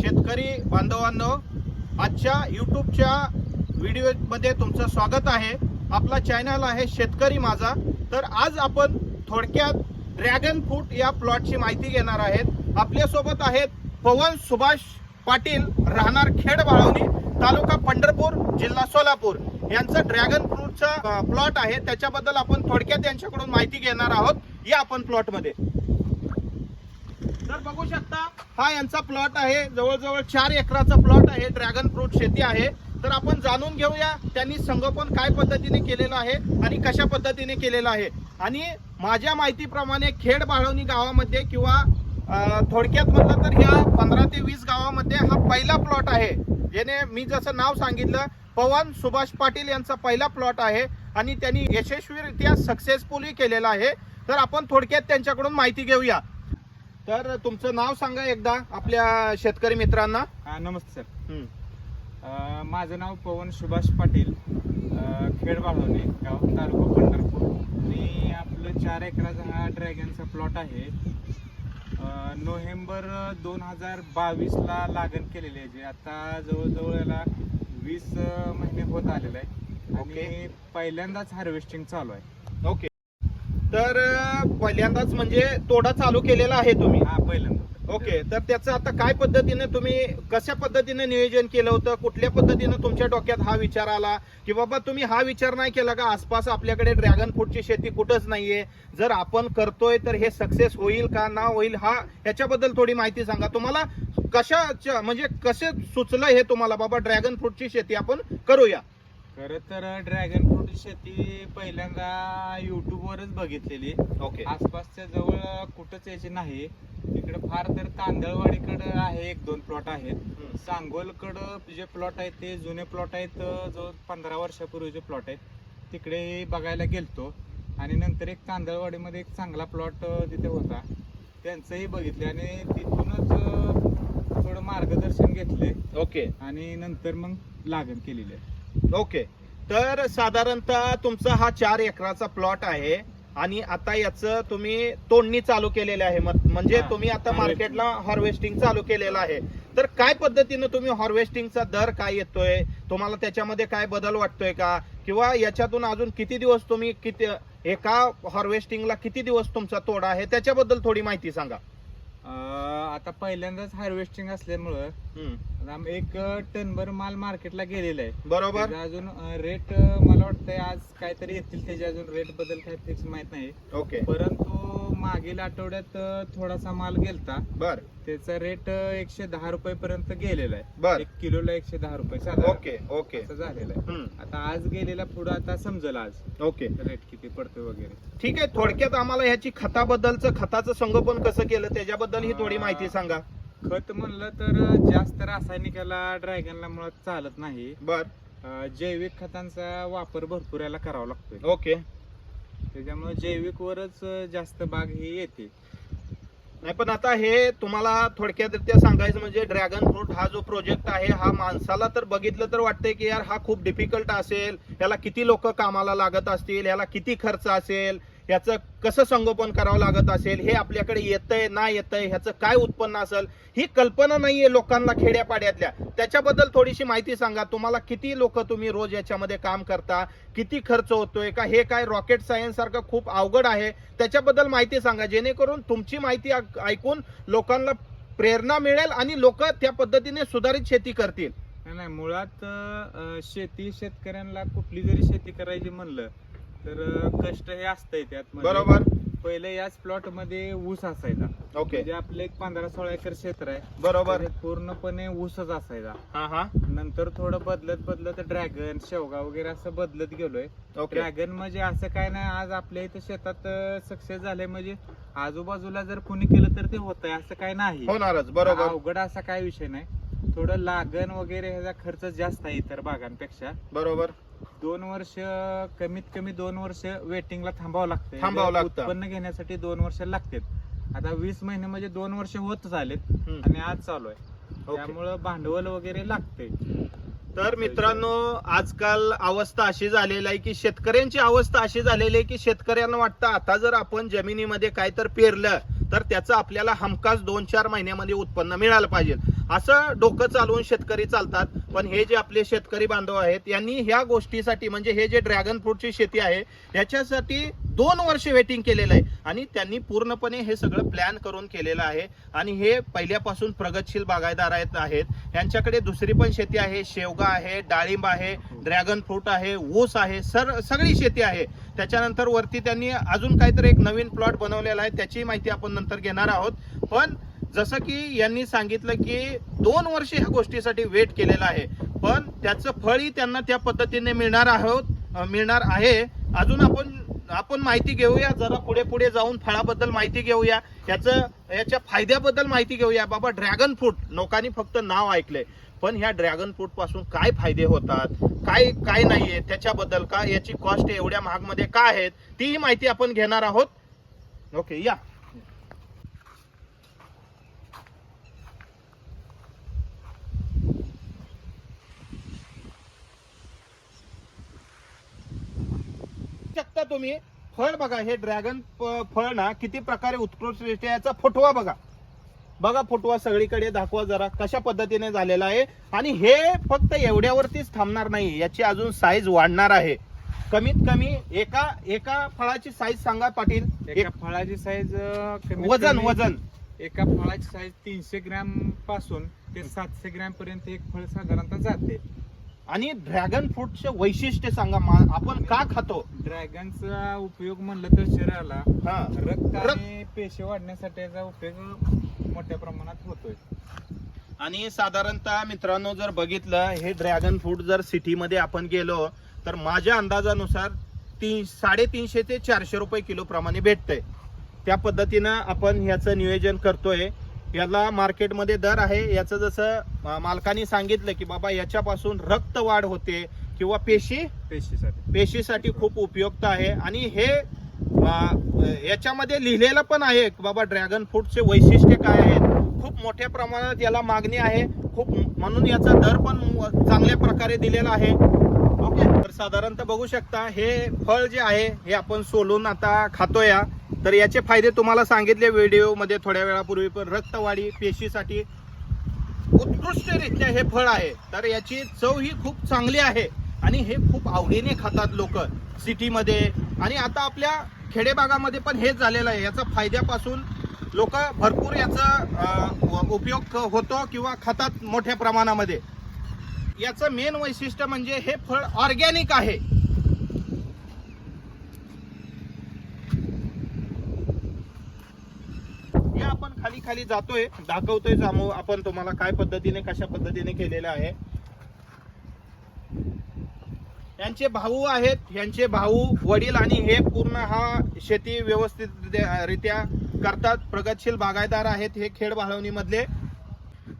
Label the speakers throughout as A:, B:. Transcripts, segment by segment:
A: शेतकरी बांधवांनो आजच्या यूट्यूबच्या व्हिडिओमध्ये तुमचं स्वागत आहे. आपला चॅनल आहे शेतकरी माझा. तर आज आपण थोडक्यात ड्रॅगन फ्रूट या प्लॉटची माहिती घेणार आहेत. आपल्यासोबत आहेत पवन सुभाष पाटील राहणार खेड बाळवणी तालुका पंढरपूर जिल्हा सोलापूर. यांचं ड्रॅगन फ्रूटचा प्लॉट आहे. त्याच्याबद्दल आपण थोडक्यात यांच्याकडून माहिती घेणार आहोत या आपण प्लॉटमध्ये तर बघू शकता हा यांचा प्लॉट आहे. जवळजवळ चार एकराचा प्लॉट आहे. ड्रॅगन फ्रूट शेती आहे. तर आपण जाणून घेऊया त्यांनी संगोपन काय पद्धतीने केलेलं आहे आणि कशा पद्धतीने केलेलं आहे. आणि माझ्या माहितीप्रमाणे खेड बाळवणी गावामध्ये किंवा थोडक्यात म्हटलं तर ह्या पंधरा ते वीस गावामध्ये हा पहिला प्लॉट आहे. याने मी जसं नाव सांगितलं पवन सुभाष पाटील यांचा पहिला प्लॉट आहे आणि त्यांनी यशस्वीरित्या सक्सेसफुली केलेला आहे. तर आपण थोडक्यात त्यांच्याकडून माहिती घेऊया. तर तुमचं नाव सांगा एकदा आपल्या शेतकरी मित्रांना.
B: हा नमस्ते सर. अ, माझं नाव पवन सुभाष पाटील अ, खेड बाळवणे गाव तालुका पंढरपूर. आणि आपलं चार एकराचा हा ड्रॅगनचा प्लॉट आहे. अ, नोव्हेंबर दोन हजार बावीसला लागण केलेली आहे जे आता जवळजवळ याला वीस अ, महिने होत आलेले आहे. आणि पहिल्यांदाच हार्वेस्टिंग चालू आहे.
A: ओके. तर पहिल्यांदाच म्हणजे तोडा चालू केलेला आहे तुम्ही.
B: हा पहिल्यांदा.
A: ओके तर त्याचं आता काय पद्धतीने तुम्ही कशा पद्धतीने नियोजन केलं होतं? कुठल्या पद्धतीने तुमच्या डोक्यात हा विचार आला? की बाबा तुम्ही हा विचार नाही केला का? आसपास आपल्याकडे ड्रॅगन फ्रूटची शेती कुठंच नाहीये. जर आपण करतोय तर हे सक्सेस होईल का ना होईल हा याच्याबद्दल थोडी माहिती सांगा. तुम्हाला कशा म्हणजे कसे सुचलं हे तुम्हाला? बाबा ड्रॅगन फ्रूटची शेती आपण करूया.
B: खरं तर ड्रॅगन फ्रूट शेती पहिल्यांदा युट्यूब वरच बघितलेली.
A: ओके
B: आसपासच्या जवळ कुठंच याची नाही. इकडे फार तर तांदळवाडीकडे आहे एक दोन प्लॉट आहेत. सांगोलकडं जे प्लॉट आहेत ते जुने प्लॉट आहेत जो पंधरा वर्षापूर्वीचे प्लॉट आहेत तिकडे बघायला गेलतो. आणि नंतर एक तांदळवाडीमध्ये एक चांगला प्लॉट तिथे होता. त्यांचंही बघितले आणि तिथूनच थोडं मार्गदर्शन घेतले.
A: ओके
B: आणि नंतर मग लागण केलेली आहे.
A: ओके. तर साधारणतः तुमचा हा चार एकराचा प्लॉट आहे आणि आता याचं तुम्ही तोडणी चालू केलेली आहे. म्हणजे तुम्ही आता. मार्केटला हार्वेस्टिंग चालू केलेलं आहे. तर काय पद्धतीनं तुम्ही हार्वेस्टिंगचा दर काय येतोय? तुम्हाला त्याच्यामध्ये काय बदल वाटतोय का? किंवा याच्यातून अजून किती दिवस तुम्ही किती एका हार्वेस्टिंगला किती दिवस तुमचा तोडा आहे? त्याच्याबद्दल थोडी माहिती सांगा.
B: आता पहिल्यांदाच हार्वेस्टिंग असल्यामुळं
A: हम्म.
B: आम- एक टनभर माल मार्केटला गेलेला आहे.
A: बरोबर.
B: त्याचा अजून रेट मला वाटतंय आज काहीतरी येतील त्याचे अजून रेटबद्दल काही फिक्स माहीत नाही.
A: ओके
B: परंतु मागील आठवड्यात थोडासा माल गेलता.
A: बर.
B: त्याचा रेट एकशे दहा रुपये पर्यंत गेलेला आहे.
A: बर.
B: एक किलोला एकशे दहा रुपये साधारण.
A: Okay okay.
B: असं झालेलं आहे.
A: हम्म.
B: आता आज गेलेला पुढं आता समजेल आज.
A: ओके.
B: रेट किती पडतोय वगैरे.
A: ठीक आहे थोडक्यात आम्हाला ह्याची खताबद्दलचं खताचं संगोपन कसं केलं त्याच्याबद्दल ही थोडी माहिती सांगा.
B: खत म्हणलं तर जास्त रासायनिकाला ड्रॅगनला मुळात चालत नाही.
A: बर.
B: अं, जैविक खतांचा वापर भरपूर याला करावा लागतोय.
A: ओके.
B: त्याच्यामुळे जैविक वरच जास्त बाग ही येते.
A: नाही पण आता हे तुम्हाला थोडक्यातरित्या सांगायचं म्हणजे ड्रॅगन फ्रूट हा जो प्रोजेक्ट आहे हा माणसाला तर बघितलं तर वाटतंय की यार हा खूप डिफिकल्ट असेल. याला किती लोक कामाला लागत असतील? याला किती खर्च असेल? याचं कसं संगोपन करावं लागत असेल हे आपल्याकडे येतंय ना येतंय ह्याचं काय उत्पन्न असेल ही कल्पना नाहीये लोकांना खेड्यापाड्यातल्या. त्याच्याबद्दल थोडीशी माहिती सांगा. तुम्हाला किती लोक तुम्ही रोज याच्यामध्ये काम करता? किती खर्च होतोय? का हे काय रॉकेट सायन्स सारखं खूप अवघड आहे? त्याच्याबद्दल माहिती सांगा. जेणेकरून तुमची माहिती ऐकून लोकांना प्रेरणा मिळेल आणि लोक त्या पद्धतीने सुधारित शेती करतील.
B: नाही, मुळात शेती शेतकऱ्यांना कुठली जरी शेती करायची म्हणलं तर कष्ट हे असतंय त्यात म्हणजे.
A: बरोबर.
B: पहिले याच प्लॉटमध्ये ऊस असायचा.
A: ओके.
B: म्हणजे आपलं एक पंधरा सोळा एकर क्षेत्र आहे.
A: बरोबर.
B: पूर्णपणे ऊसच असायचा.
A: हा हा.
B: नंतर थोडं बदलत बदलत ड्रॅगन शेवगा वगैरे असं बदलत गेलोय.
A: ओके.
B: ड्रॅगन म्हणजे असं काय नाही आज आपल्या इथं शेतात सक्सेस झालंय म्हणजे आजूबाजूला जर कोणी केलं तर ते होत आहे असं काय नाही.
A: होणारच बरोबर.
B: अवघड असा काय विषय नाही. थोडं लागण वगैरे ह्याचा खर्च जास्त आहे इतर बागांपेक्षा
A: बरोबर.
B: दोन वर्ष कमीत कमी दोन वर्ष वेटिंगला थांबावं लागतं
A: थांबावं लागतं.
B: उत्पन्न घेण्यासाठी दोन वर्ष लागतात आता वीस महिने म्हणजे दोन वर्ष होत झालेत
A: हम्म.
B: आणि आज चालू आहे
A: ओके.
B: त्यामुळं भांडवल वगैरे लागते
A: तर मित्रांनो आजकाल अवस्था अशी झालेली आहे की शेतकऱ्यांची अवस्था अशी झालेली आहे की शेतकऱ्यांना वाटतं आता जर आपण जमिनीमध्ये काय तर पेरलं तर त्याचं आपल्याला हमखास दोन चार महिन्यामध्ये उत्पन्न मिळालं पाहिजे असं डोकं चालवून शेतकरी चालतात पण हे जे आपले शेतकरी बांधव आहेत यांनी ह्या गोष्टीसाठी म्हणजे हे जे ड्रॅगन फ्रूटची शेती आहे याच्यासाठी दोन वर्ष वेटिंग केलेलं आहे. आणि त्यांनी पूर्णपणे हे सगळं प्लॅन करून केलेलं आहे. आणि हे पहिल्यापासून प्रगतशील बागायदार आहेत आहेत. यांच्याकडे दुसरी पण शेती आहे. शेवगा आहे डाळिंब आहे ड्रॅगन फ्रूट आहे ऊस आहे सर सगळी शेती आहे. त्याच्यानंतर वरती त्यांनी अजून काहीतरी एक नवीन प्लॉट बनवलेला आहे. त्याची माहिती आपण नंतर घेणार आहोत. पण जसं की यांनी सांगितलं की दोन वर्ष ह्या गोष्टीसाठी वेट केलेलं आहे. पण त्याचं फळही त्यांना त्या पद्धतीने मिळणार आहोत मिळणार आहे. अजून आपण आपण माहिती घेऊया. जरा पुढे पुढे जाऊन फळाबद्दल माहिती घेऊया. याचं याच्या फायद्याबद्दल माहिती घेऊया. बाबा ड्रॅगन फ्रूट लोकांनी फक्त नाव ऐकलंय. पण ह्या ड्रॅगन फ्रूटपासून काय फायदे होतात? काय काय नाहीये? त्याच्याबद्दल का? याची कॉस्ट एवढ्या महागमध्ये का आहेत? तीही माहिती आपण घेणार आहोत. ओके या. शकता तुम्ही. फळ बघा हे ड्रॅगन फळ ना किती प्रकारे उत्कृष्ट याचा फुटवा बघा. बघा फुटवा सगळीकडे दाखवा जरा कशा पद्धतीने झालेला आहे. आणि हे फक्त एवढ्यावरतीच थांबणार नाही याची अजून साईज वाढणार आहे. कमीत कमी एका एका फळाची साईज सांगा पाटील.
B: एका
A: एक-
B: फळाची साईज
A: वजन वजन.
B: एका फळाची साईज तीनशे ग्रॅमपासून ते सातशे ग्रॅम पर्यंत एक फळ साधारणतः जाते.
A: आणि ड्रॅगन फ्रूटचे वैशिष्ट्य सांगा मा- आपण का खातो?
B: ड्रॅगनचा उपयोग म्हणलं तर शरीराला
A: हा.
B: रक्त
A: रक्त-
B: आणि पेशी वाढण्यासाठी याचा उपयोग मोठ्या प्रमाणात होतोय.
A: आणि साधारणतः मित्रांनो जर बघितलं हे ड्रॅगन फ्रूट जर सिटीमध्ये आपण गेलो तर माझ्या अंदाजानुसार तीन साडेतीनशे ते चारशे रुपये किलो प्रमाणे भेटतंय. त्या पद्धतीनं आपण ह्याचं नियोजन करतोय. याला मार्केटमध्ये दर आहे. याचं जसं मालकाने सांगितलं की बाबा याच्यापासून रक्त वाढ होते किंवा पेशी
B: पेशीसाठी.
A: पेशीसाठी खूप उपयुक्त आहे. आणि हे याच्यामध्ये लिहिलेलं पण आहे की बाबा ड्रॅगन फ्रूटचे वैशिष्ट्य काय आहेत. खूप मोठ्या प्रमाणात याला मागणी आहे. खूप म्हणून याचा दर पण चांगल्या प्रकारे दिलेला आहे. ओके? तर साधारणतः बघू शकता हे फळ जे आहे हे आपण सोलून आता खातोय या. तर याचे फायदे तुम्हाला सांगितले व्हिडिओमध्ये थोड्या वेळापूर्वी पण रक्तवाढी पेशीसाठी उत्कृष्टरित्या हे फळ आहे. तर याची चव ही खूप चांगली आहे आणि हे खूप आवडीने खातात लोक सिटीमध्ये आणि आता आपल्या खेडेभागामध्ये पण हेच झालेलं आहे. याचा फायद्यापासून लोक भरपूर याचा उपयोग होतो किंवा खातात मोठ्या प्रमाणामध्ये. याचं मेन वैशिष्ट्य म्हणजे हे फळ ऑर्गॅनिक आहे हे आपण खाली खाली जातोय दाखवतोय जामो. आपण तुम्हाला काय पद्धतीने कशा पद्धतीने केलेलं आहे. यांचे भाऊ आहेत यांचे भाऊ वडील आणि हे पूर्ण हा शेती व्यवस्थित रित्या करतात. प्रगतशील बागायदार आहेत हे खेड भाळवणी मधले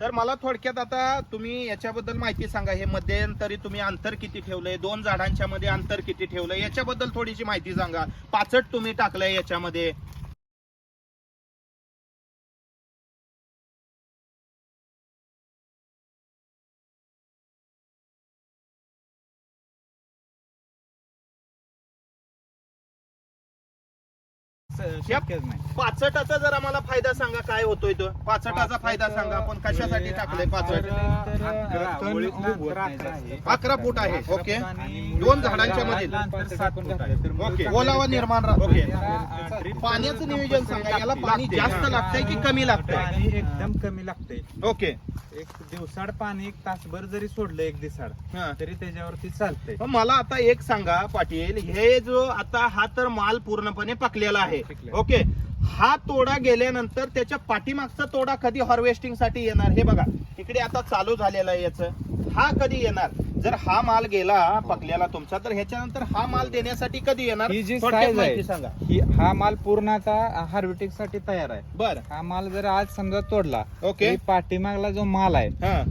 A: तर मला थोडक्यात आता तुम्ही याच्याबद्दल माहिती सांगा. हे मध्यंतरी तुम्ही अंतर किती ठेवलंय? दोन झाडांच्या मध्ये अंतर किती ठेवलंय? याच्याबद्दल थोडीशी माहिती सांगा. पाचट तुम्ही टाकलंय याच्यामध्ये.
B: शक्यच नाही.
A: पाचटाचा जरा मला फायदा सांगा काय होतोय तो? पाचटाचा फायदा सांगा आपण कशासाठी टाकलंय पाचट?
B: अकरा,
A: फूट आहे. ओके. दोन झाडांच्या मध्ये ओके. ओलावा निर्माण राहतो. ओके. पाण्याचं नियोजन सांगा. याला पाणी
B: लागते.
A: जास्त लागतंय की कमी लागतंय?
B: पाणी एकदम कमी लागतंय.
A: ओके.
B: एक दिवसाड पाणी एक तासभर जरी सोडलं एक दिवसाड
A: हा.
B: तरी त्याच्यावरती चालतंय.
A: मला आता एक सांगा पाटील. हे जो आता हा तर माल पूर्णपणे पकलेला आहे. ओके. हा तोडा गेल्यानंतर त्याच्या पाठीमागचा तोडा कधी हार्वेस्टिंगसाठी येणार? हे बघा. इकडे आता चालू झालेला आहे याचं. हा कधी येणार? जर हा माल गेला पकलेला तुमचा तर ह्याच्यानंतर हा माल देण्यासाठी कधी येणार?
B: ही जी
A: थोडक्यात
B: size
A: माहिती
B: आहे
A: सांगा.
B: ही हा माल पूर्ण आता हार्वेस्टिंगसाठी तयार आहे.
A: बर.
B: हा माल जर आज समजा तोडला
A: ओके.
B: पाठीमागला जो माल आहे
A: हा.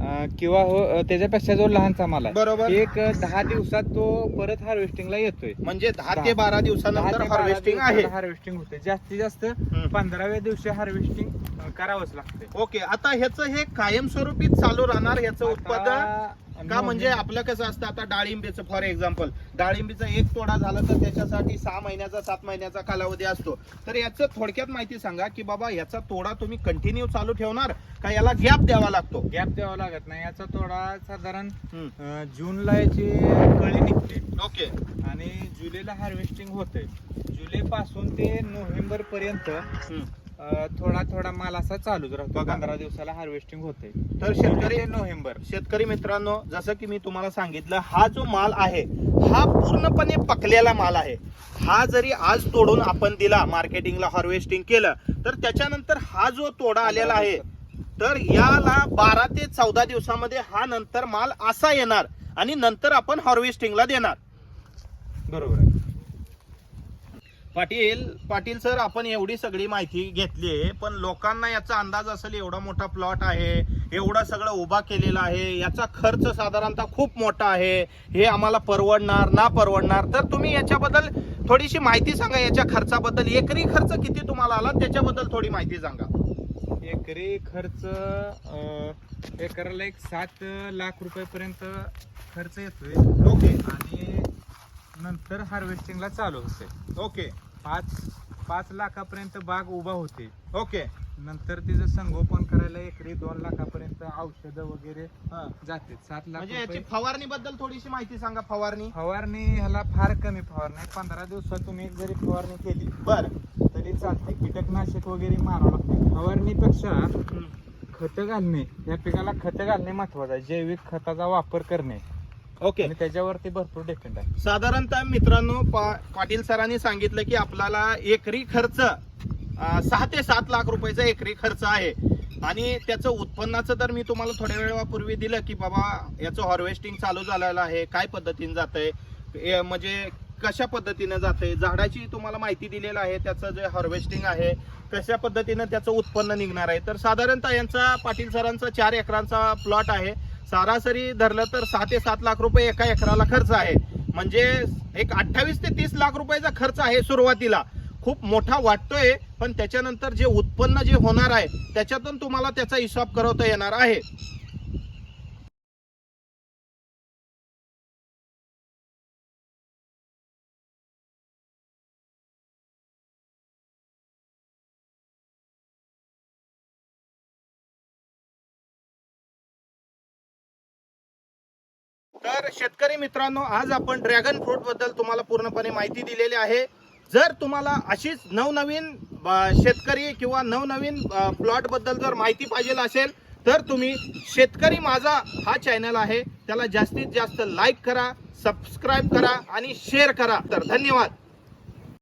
B: अं, किंवा हो त्याच्यापेक्षा जो लहानचा माल आहे
A: बरोबर.
B: एक दहा दिवसात तो परत हार्वेस्टिंगला येतोय.
A: म्हणजे दहा ते बारा दिवसानंतर हार्वेस्टिंग आहे.
B: हार्वेस्टिंग होते जास्तीत जास्त. पंधराव्या दिवशी हार्वेस्टिंग करावंच लागते
A: ओके आता ह्याचं हे कायमस्वरूपी चालू राहणार ह्याचं उत्पादन? का म्हणजे आपलं कसं असतं आता डाळिंबीचं फॉर एक्झाम्पल डाळिंबीचा एक तोडा झाला तर त्याच्यासाठी सहा महिन्याचा सात महिन्याचा कालावधी असतो. तर याचं थोडक्यात माहिती सांगा की बाबा याचा तोडा तुम्ही कंटिन्यू चालू ठेवणार का याला गॅप द्यावा लागतो?
B: गॅप द्यावा लागत नाही. याचा थोडा साधारण जूनला याची कळी निघते.
A: ओके.
B: आणि जुलैला हार्वेस्टिंग होते जुलै पासून ते नोव्हेंबर पर्यंत. थोडा थोडा माल असा चालूच राहतो. पंधरा दिवसाला हार्वेस्टिंग होते
A: तर शेतकरी
B: नोव्हेंबर.
A: शेतकरी मित्रांनो जसं की मी तुम्हाला सांगितलं हा जो माल आहे हा पूर्णपणे पकलेला माल आहे. हा जरी आज तोडून आपण दिला मार्केटिंगला हार्वेस्टिंग केलं तर त्याच्यानंतर हा जो तोडा आलेला आहे तर याला बारा ते चौदा दिवसामध्ये हा नंतर माल असा येणार आणि नंतर आपण हार्वेस्टिंगला देणार.
B: बरोबर
A: पाटील पाटील सर आपण एवढी सगळी माहिती घेतली आहे पण लोकांना याचा अंदाज असेल एवढा मोठा प्लॉट आहे एवढं सगळं उभा केलेला आहे याचा खर्च साधारणतः खूप मोठा आहे हे आम्हाला परवडणार ना परवडणार? तर तुम्ही याच्याबद्दल थोडीशी माहिती सांगा याच्या खर्चाबद्दल. एकरी खर्च किती तुम्हाला आला? त्याच्याबद्दल थोडी माहिती सांगा.
B: एकरी खर्च एकराला एक सात लाख रुपयापर्यंत खर्च येतोय.
A: ओके.
B: आणि नंतर हार्वेस्टिंगला चालू होते.
A: ओके
B: पाच पाच लाखापर्यंत बाग उभा होते.
A: ओके
B: नंतर तिचं संगोपन करायला एकरी दोन लाखापर्यंत औषधं वगैरे
A: हा.
B: जाते. सात लाख
A: म्हणजे याची
B: रुपये.
A: फवारणी बद्दल थोडीशी माहिती सांगा फवारणी.
B: फवारणी ह्याला फार कमी फवारणी पंधरा दिवसातून एक जरी फवारणी केली
A: बर.
B: तरी चालते. कीटकनाशक वगैरे मारावं लागते. फवारणीपेक्षा खतं घालणे या पिकाला खतं घालणे महत्वाचं आहे. जैविक खताचा वापर करणे.
A: ओके
B: आणि त्याच्यावरती भरपूर डिपेंड आहे.
A: साधारणतः मित्रांनो पा- पाटील सरांनी सांगितलं की आपल्याला एकरी खर्च अं, सहा ते सात लाख रुपयाचा एकरी खर्च आहे. आणि त्याचं उत्पन्नाचं तर मी तुम्हाला थोड्या वेळापूर्वी दिलं की बाबा याचं हार्वेस्टिंग चालू झालेलं आहे. काय पद्धतीने जात आहे म्हणजे कशा पद्धतीनं जात आहे झाडाची तुम्हाला माहिती दिलेलं आहे त्याचं जे हार्वेस्टिंग आहे कशा पद्धतीनं त्याचं उत्पन्न निघणार आहे? तर साधारणतः यांचा पाटील सरांचा चार एकरांचा प्लॉट आहे. सरासरी धरलं तर सहा ते सात लाख रुपये एका एकराला खर्च आहे. म्हणजे एक अठ्ठावीस ते तीस लाख रुपयाचा खर्च आहे सुरुवातीला. खूप मोठा वाटतोय पण त्याच्यानंतर जे उत्पन्न जे होणार आहे त्याच्यातून तुम्हाला त्याचा हिशोब करवता येणार आहे. तर शेतकरी मित्रांनो आज आपण ड्रॅगन फ्रूटबद्दल तुम्हाला पूर्णपणे माहिती दिलेली आहे. जर तुम्हाला अशीच नवनवीन शेतकरी किंवा नवनवीन प्लॉटबद्दल जर माहिती पाहिजे असेल तर तुम्ही शेतकरी माझा हा चॅनल आहे. त्याला जास्तीत जास्त लाईक करा सबस्क्राईब करा आणि शेअर करा. तर धन्यवाद.